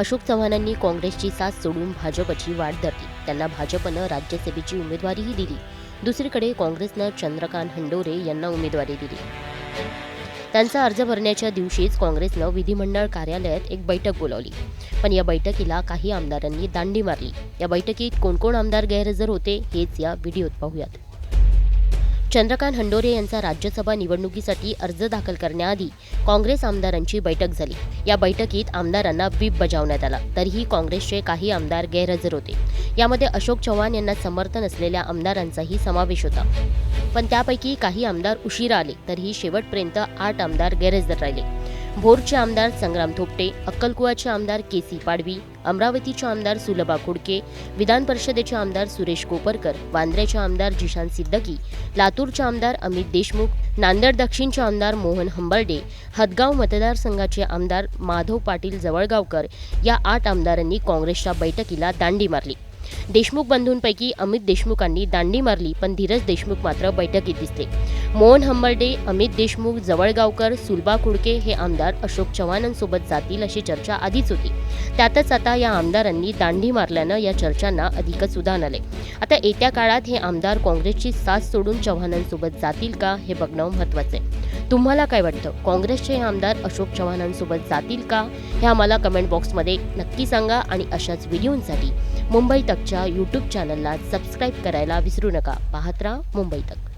अशोक चव्हाणांनी काँग्रेसची साथ सोडून भाजपची वाट धरली. त्यांना भाजपनं राज्यसभेची उमेदवारीही दिली. दुसरीकडे काँग्रेसनं चंद्रकांत हंडोरे यांना उमेदवारी दिली. त्यांचा अर्ज भरण्याच्या दिवशीच काँग्रेसनं विधिमंडळ कार्यालयात एक बैठक बोलावली. पण या बैठकीला काही आमदारांनी दांडी मारली. या बैठकीत कोण कोण आमदार गैरहजर होते हेच या व्हिडिओत पाहूयात. चंद्रकांत हंडोरे यांचा राज्यसभा निवडणुकीसाठी अर्ज दाखल करण्याआधी काँग्रेस आमदारांची बैठक झाली. या बैठकीत आमदारांना व्हीप बजावण्यात आला. तरीही काँग्रेसचे काही आमदार गैरहजर होते. यामध्ये अशोक चव्हाण यांना समर्थन असलेल्या आमदारांचाही समावेश होता. पण त्यापैकी काही आमदार उशिरा आले. तरीही शेवटपर्यंत आठ आमदार गैरहजर राहिले. भोरचे आमदार संग्राम थोपटे अक्कलकुवाचे आमदार के सी पाडवी अमरावतीचे आमदार सुलभा खोडके विधान परिषदेचे आमदार सुरेश कोपरकर वांद्र्याचे आमदार जिशान सिद्दकी लातूरचे आमदार अमित देशमुख नांदेड दक्षिणचे आमदार मोहन हंबर्डे हदगाव मतदारसंघाचे आमदार माधव पाटील जवळगावकर या आठ आमदारांनी काँग्रेसच्या बैठकीला दांडी मारली. देशमुख बंधूंपैकी अमित देशमुखांनी दांडी मारली पण धीरज देशमुख मात्र बैठकीत दिसले. मोहन हंबर्डे अमित देशमुख जवळगावकर सुलभा कुडके हे आमदार अशोक चव्हाणांसोबत जातील अशी चर्चा आधीच होती. त्यातच आता या आमदारांनी दांडी मारल्यानं या चर्चांना अधिकच उदान आले. आता येत्या काळात हे आमदार काँग्रेसची साथ सोडून चव्हाणांसोबत जातील का हे बघणं महत्वाचं आहे. तुम्हाला काय वाटतं? काँग्रेसचे हे आमदार अशोक चव्हाणांसोबत जातील का? हे आम्हाला कमेंट बॉक्समध्ये नक्की सांगा आणि अशाच व्हिडिओंसाठी मुंबई तकच्या यूट्यूब चॅनलला सबस्क्राईब करायला विसरू नका. पाहत राहा मुंबई तक.